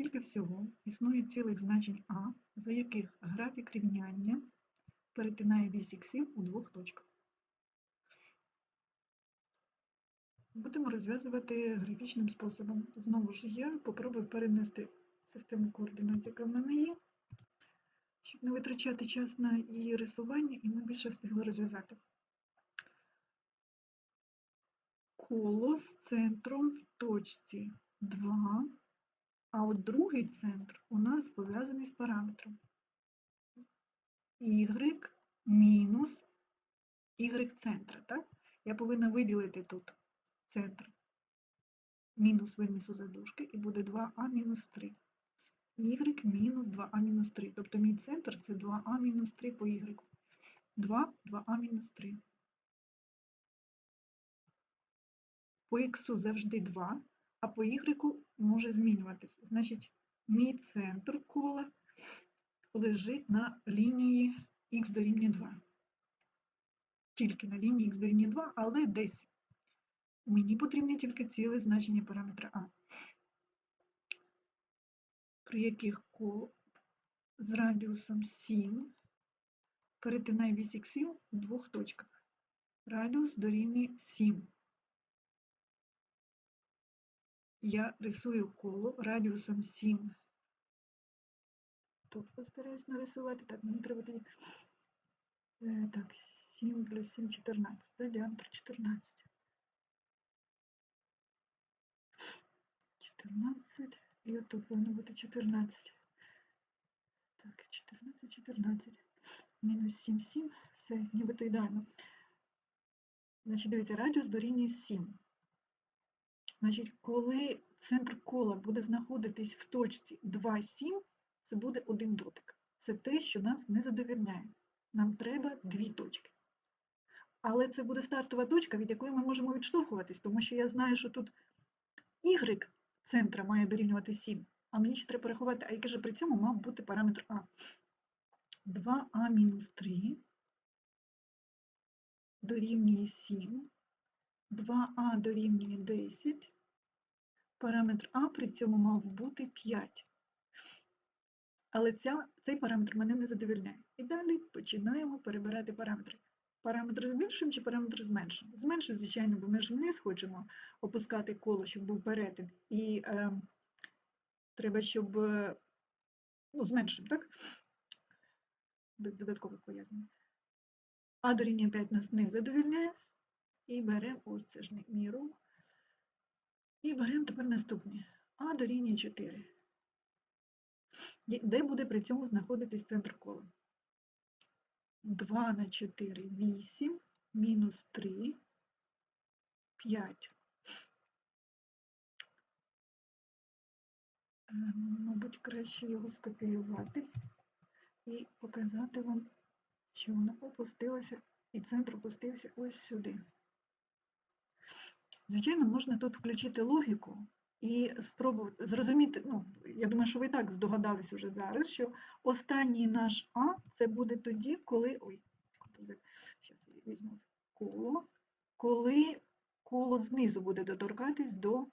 Скільки всього існує цілих значень А, за яких графік рівняння перетинає вісь у двох точках. Будемо розв'язувати графічним способом. Знову ж я попробую перенести систему координат, яка в мене є, щоб не витрачати час на її рисування, і ми більше встигли розв'язати. Коло з центром в точці 2, а от другий центр у нас пов'язаний з параметром y мінус y центра. Так? Я повинна виділити тут центр мінус винесу задушки і буде 2а мінус 3. y мінус 2а мінус 3. Тобто мій центр це 2а мінус 3 по y. 2, 2а мінус 3. По х завжди 2, а по y може змінюватися. Значить, мій центр кола лежить на лінії х дорівнює 2. Тільки на лінії х дорівнює 2, але десь мені потрібне тільки ціле значення параметра А, при яких коло з радіусом 7 перетинає вісь іксів у двох точках. Радіус дорівнює 7. Я рисую коло радіусом 7. Тут постараюсь нарисувати. Так, мені треба тоді. Е, так, 7 плюс 7 14. Да, діаметр 14. 14. І отут повинно бути 14. Так, 14, 14. Мінус 7, 7. Все, нібито ідеально. Значить, дивіться, радіус дорівнює 7. Значить, коли центр кола буде знаходитись в точці 2, 7, це буде один дотик. Це те, що нас не задовільняє. Нам треба дві точки. Але це буде стартова точка, від якої ми можемо відштовхуватись, тому що я знаю, що тут y центра має дорівнювати 7, а мені ще треба порахувати, а який же при цьому мав бути параметр А. 2а мінус 3 дорівнює 7, 2а дорівнює 10, параметр А при цьому мав бути 5. Але ця, цей параметр мене не задовільняє. І далі починаємо перебирати параметри. Параметр збільшуємо чи параметр зменшуємо? Зменшуємо, звичайно, бо ми ж вниз хочемо опускати коло, щоб був перетин. І е, треба, щоб е, ну, зменшуємо, так? Без додаткових пояснень. А дорівнює 5 нас не задовільняє. І беремо, ось це ж мій рух. І беремо тепер наступне. А дорівнює 4. Де буде при цьому знаходитись центр кола? 2 на 4 – 8, мінус 3 – 5. Е, Мабуть, краще його скопіювати і показати вам, що воно опустилося, і центр опустився ось сюди. Звичайно, можна тут включити логіку і спробувати зрозуміти, ну, я думаю, що ви і так здогадались уже зараз, що останній наш А це буде тоді, коли. Ой, зараз візьму коло, коли коло знизу буде доторкатись до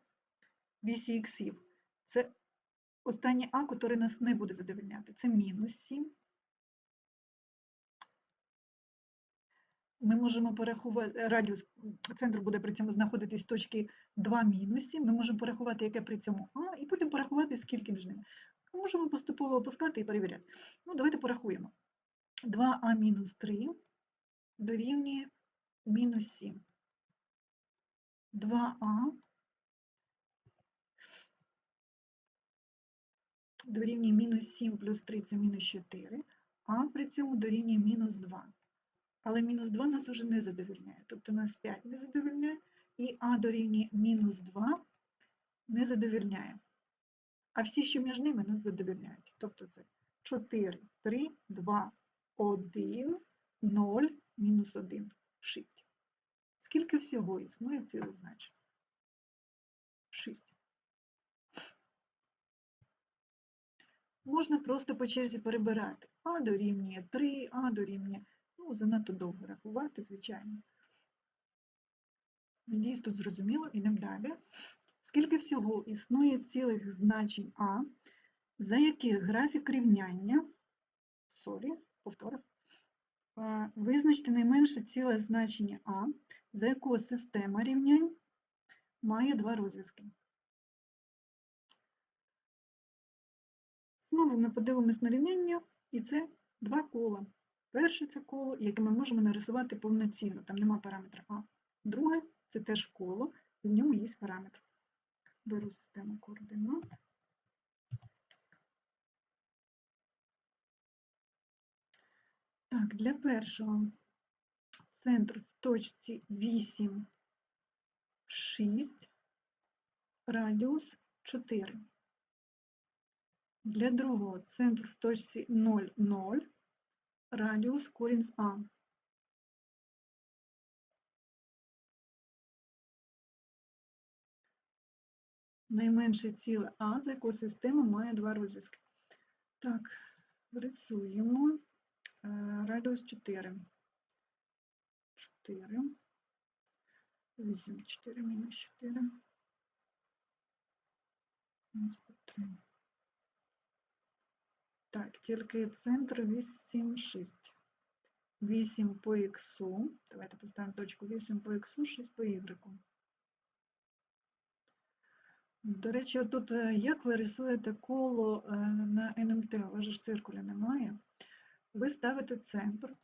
вісі іксів. Це останнє А, яке нас не буде задовольняти. Це мінус 7. Ми можемо порахувати, радіус центр буде при цьому знаходитись в точці 2 мінус 7, ми можемо порахувати, яке при цьому А, і потім порахувати, скільки між ними. Можемо поступово опускати і перевіряти. Ну, давайте порахуємо. 2а мінус 3 дорівнює мінус 7. 2а дорівнює мінус 7 плюс 3 це мінус 4, а при цьому дорівнює мінус 2. Але мінус 2 нас вже не задовільняє. Тобто нас 5 не задовільняє, і А дорівнює мінус 2 не задовільняє. А всі, що між ними, нас задовільняють. Тобто це 4, 3, 2, 1, 0, мінус 1, 6. Скільки всього існує цілих значень? 6. Можна просто по черзі перебирати. А дорівнює 3, А дорівнює Ну, занадто довго рахувати, звичайно. Надіюсь, тут зрозуміло, ідемо далі. Скільки всього існує цілих значень А, За яких графік рівняння, сорі, повтор, е, визначте найменше ціле значення А, за якого система рівнянь має два розв'язки. Знову ми подивимось на рівняння, і це два кола. Перше це коло, яке ми можемо нарисувати повноцінно, там нема параметра А. Друге це теж коло, і в ньому є параметр. Беру систему координат. Так, для першого центр в точці 8, 6, радіус 4. Для другого центр в точці 0, 0, радіус корінь з А. Найменше ціле А, за яку система має два розв'язки. Так, рисуємо е, радіус 4. 4. 8, 4 мінус 4. Мінус 3. Так, тільки центр 8, 6. 8 по х. Давайте поставимо точку 8 по х, 6 по y. До речі, тут як ви рисуєте коло е, на НМТ, у вас ж циркуля немає. Ви ставите центр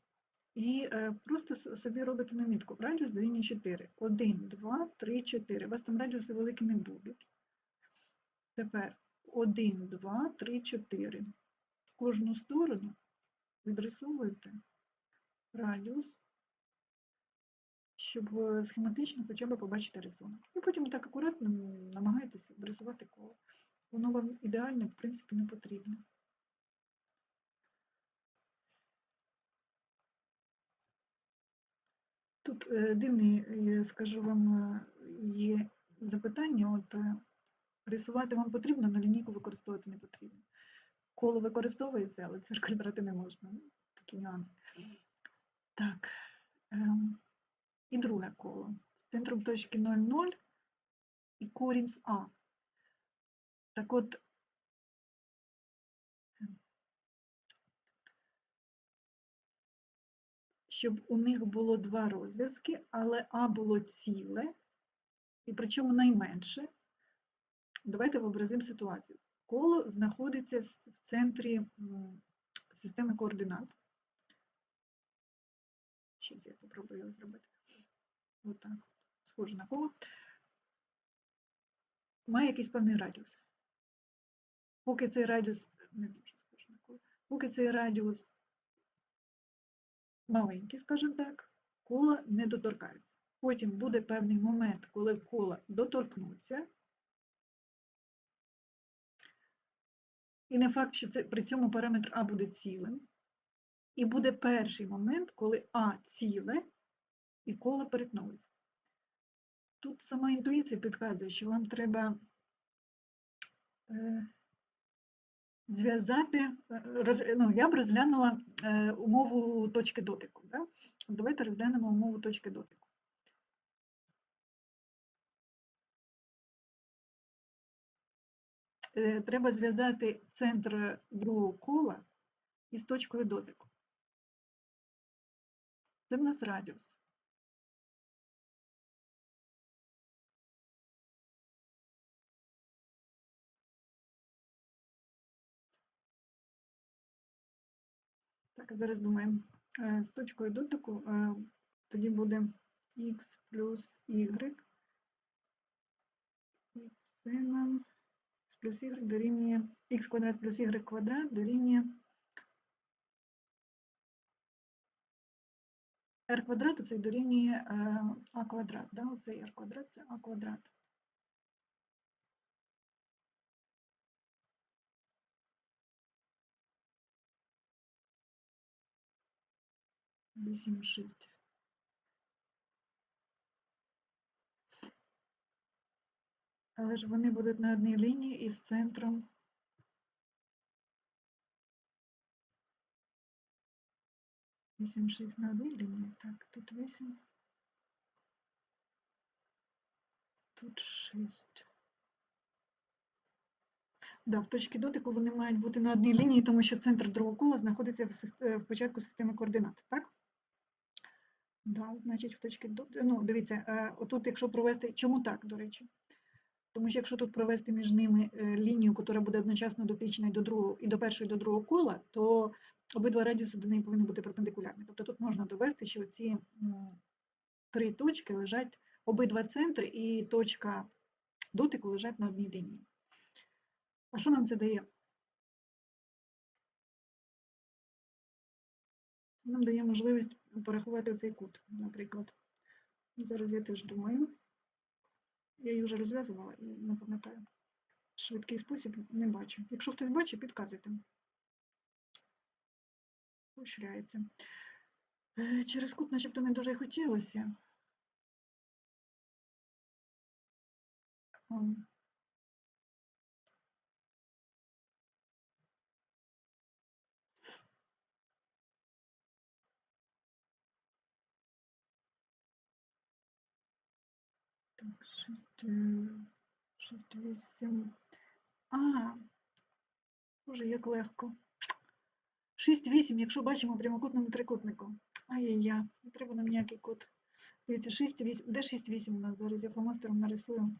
і е, просто собі робите намітку. Радіус дорівнює 4. 1, 2, 3, 4. У вас там радіуси великі не будуть. Тепер 1, 2, 3, 4. Кожну сторону відрисовуєте радіус, щоб е, схематично хоча б побачити рисунок. І потім так акуратно намагаєтеся вирисувати коло. Воно вам ідеально, в принципі, не потрібно. Тут е, дивні, е, скажу вам, є запитання. От рисувати вам потрібно, але лінійку використовувати не потрібно. Коло використовується, але циркуль брати не можна. Такий нюанс. Так. ем, І друге коло. З центром точки 0,0 і корінь з А. Так от, щоб у них було два розв'язки, але А було ціле, і причому найменше. Давайте вообразимо ситуацію. Коло знаходиться в центрі системи координат. Щас я попробую зробити. Отак. Схоже на коло. Має якийсь певний радіус. Поки цей радіус не дуже схоже на коло. Поки цей радіус маленький, скажімо так, коло не доторкається. Потім буде певний момент, коли коло доторкнуться. І не факт, що це, при цьому параметр А буде цілим. І буде перший момент, коли А ціле і коло перетнулися. Тут сама інтуїція підказує, що вам треба е, зв'язати, е, роз, ну, я б розглянула е, умову точки дотику. Да? Давайте розглянемо умову точки дотику. Треба зв'язати центр другого кола із точкою дотику. Це в нас радіус. Так, а зараз думаємо. Е, З точкою дотику е, тоді буде х плюс y. Це нам плюс y дорівнює х квадрат плюс y квадрат дорівнює r квадрат, це дорівнює а квадрат. Да? Оцей r квадрат це а квадрат. Вісім шість. Але ж вони будуть на одній лінії із центром. Вісім шість на одній лінії. Так, тут вісім. Тут шість. Да, в точці дотику вони мають бути на одній лінії, тому що центр другого кола знаходиться в, е, початку системи координат, так? Да, значить, в точці дотику. Ну, дивіться, е, отут, якщо провести. Чому так, до речі? Тому що якщо тут провести між ними е, лінію, яка буде одночасно дотична і до другого, і до першого, і до другого кола, то обидва радіуси до неї повинні бути перпендикулярні. Тобто тут можна довести, що ці три точки лежать, обидва центри і точка дотику лежать на одній лінії. А що нам це дає? Це нам дає можливість порахувати цей кут, наприклад. Зараз я теж думаю. Я її вже розв'язувала і не пам'ятаю. Швидкий спосіб не бачу. Якщо хтось бачить, підказуйте. Поощряється. Е, Через кут начебто не дуже й хотілося. Ам. Так, 6, 6, 8. А, боже, як легко. 6, 8, якщо бачимо прямокутному трикутнику. Ай-яй-я, не треба нам ніякий кут. Дивіться, 6, 8. Де 6, 8 у нас зараз? Я фломастером нарисую.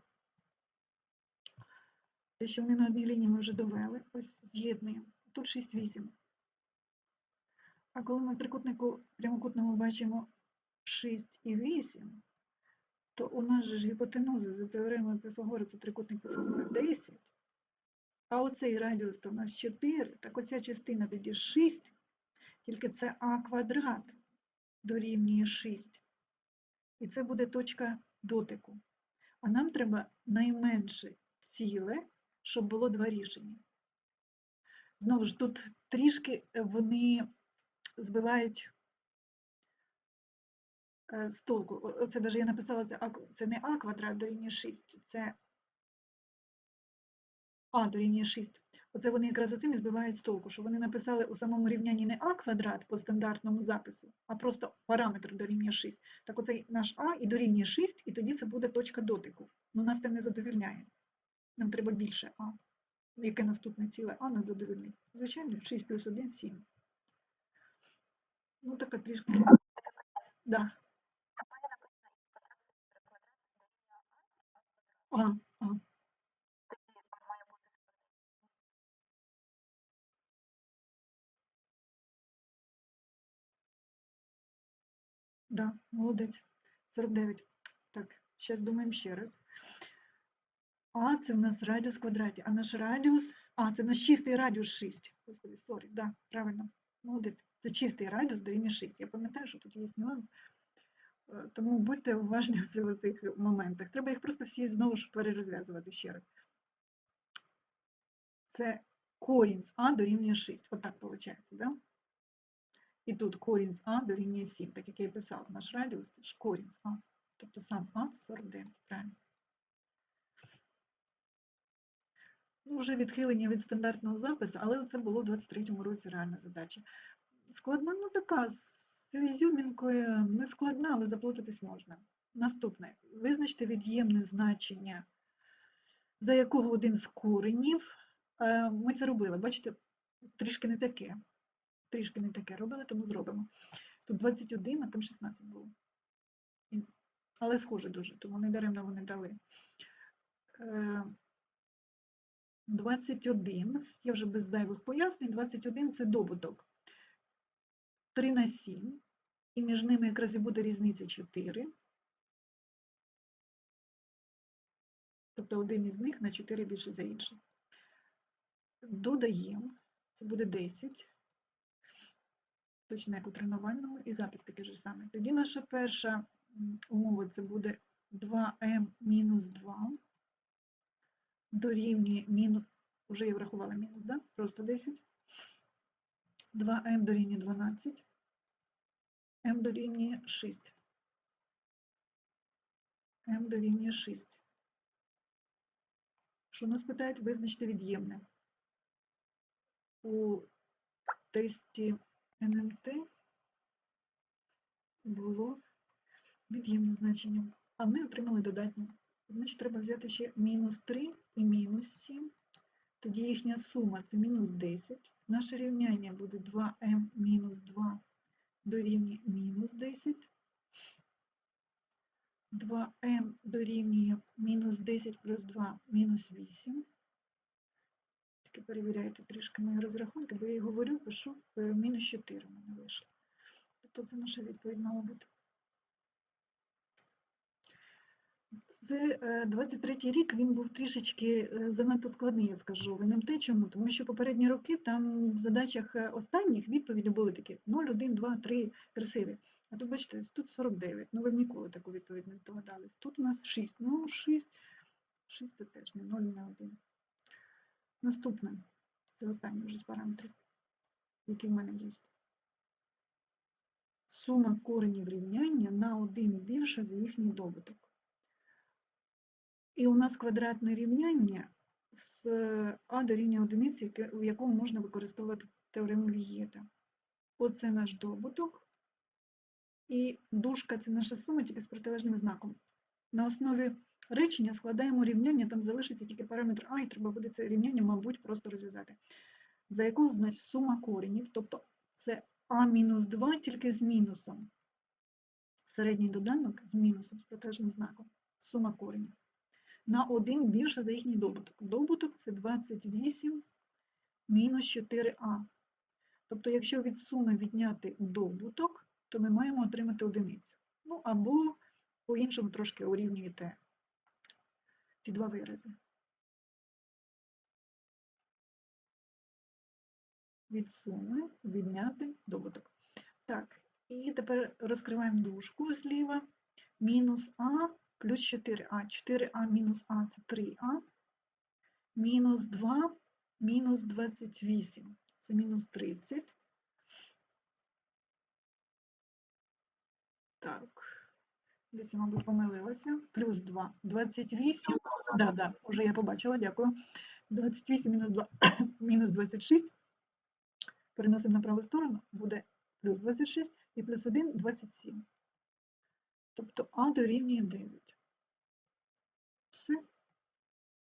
Те, що вони на одній лінії ми вже довели. Ось з'єднуємо. Тут 6, 8. А коли ми в трикутнику прямокутному бачимо 6 і 8, то у нас же ж гіпотенуза за теоремою Піфагора це трикутник Піфагора 10. А оцей радіус то у нас 4, так оця частина тоді 6, тільки це а квадрат дорівнює 6. І це буде точка дотику. А нам треба найменше ціле, щоб було два рішення. Знову ж тут трішки вони збивають з толку. Оце навіть я написала, це, а, це не а квадрат дорівнює 6, це а дорівнює 6. Оце вони якраз оцим і збивають з толку, що вони написали у самому рівнянні не а квадрат по стандартному запису, а просто параметр дорівнює 6. Так оцей наш а і дорівнює 6, і тоді це буде точка дотику. Ну нас це не задовільняє. Нам треба більше а. Яке наступне ціле а нас задовільнить? Звичайно, 6 плюс 1 – 7. Ну, така трішки. Да. Ага, ага. Да, молодець. 49. Так, зараз думаємо ще раз. А це в нас радіус в квадраті, а наш радіус, а це наш чистий радіус 6. Господи, сорі, да, правильно. Молодець. Це чистий радіус дорівнює 6. Я пам'ятаю, що тут є нюанс. Е, Тому будьте уважні в цих- моментах. Треба їх просто всі знову ж перерозв'язувати ще раз. Це корінь з А дорівнює 6. Отак виходить, да? І тут корінь з А дорівнює 7, так як я і писала. Наш радіус це ж корінь з А. Тобто сам А це 49, правильно. Ну, вже відхилення від стандартного запису, але це було в 23-му році реальна задача. Складна, ну така, з ізюмінкою не складна, але заплутатись можна. Наступне. Визначте від'ємне значення, за якого один з коренів. Е, Ми це робили, бачите, трішки не таке. Трішки не таке робили, тому зробимо. Тут 21, а там 16 було. Але схоже дуже, тому не даремно вони дали. Е, 21, я вже без зайвих пояснень, 21 це добуток 3 на 7, і між ними якраз і буде різниця 4. Тобто один із них на 4 більше за інший. Додаємо, це буде 10, точно як у тренувальному, і запис такий же самий. Тоді наша перша умова це буде 2m мінус 2 дорівнює мінус, вже я врахувала мінус, да? просто 10. 2m дорівнює 12, m дорівнює 6. m дорівнює 6. Що нас питають визначити від'ємне? У тесті НМТ було від'ємне значення, а ми отримали додатнє. Значить, треба взяти ще мінус 3 і мінус 7. Тоді їхня сума це мінус 10. Наше рівняння буде 2m мінус 2 дорівнює мінус 10. 2m дорівнює мінус 10 плюс 2 мінус 8. Тільки перевіряйте трішки мої розрахунки, бо я і говорю, пишу е, мінус 4 в мене вийшло. Тобто це наша відповідь мала бути. Це е, 23-й рік, він був трішечки е, занадто складний, я скажу. В НМТ чому? Тому що попередні роки там в задачах е, останніх відповіді були такі 0, 1, 2, 3 красиві. А тут, бачите, тут 49. Ну, ви б ніколи таку відповідь не здогадались. Тут у нас 6. Ну, 6. 6 це теж не 0, не 1. Наступне. Це останній вже з параметрів, які в мене є. Сума коренів рівняння на 1 більше за їхній добуток. І у нас квадратне рівняння з а дорівнює одиниці, в якому можна використовувати теорему Вієта. Оце наш добуток. І дужка це наша сума, тільки з протилежним знаком. На основі речення складаємо рівняння, там залишиться тільки параметр А, і треба буде це рівняння, мабуть, просто розв'язати. За якого значить сума коренів, тобто це А мінус 2 тільки з мінусом. Середній доданок з мінусом, з протилежним знаком. Сума коренів на 1 більше за їхній добуток. Добуток це 28 мінус 4а. Тобто, якщо від суми відняти добуток, то ми маємо отримати одиницю. Ну, або по-іншому трошки урівнюєте ці два вирази. Від суми відняти добуток. Так, і тепер розкриваємо дужку зліва. Мінус а плюс 4а. 4а мінус а це 3а. Мінус 2 мінус 28. Це мінус 30. Так. Десь я, мабуть, помилилася. Плюс 2. 28. Да, да, вже я побачила, дякую. 28 мінус 2 мінус 26. Переносимо на праву сторону, буде плюс 26 і плюс 1 – 27. Тобто А дорівнює 9. Все.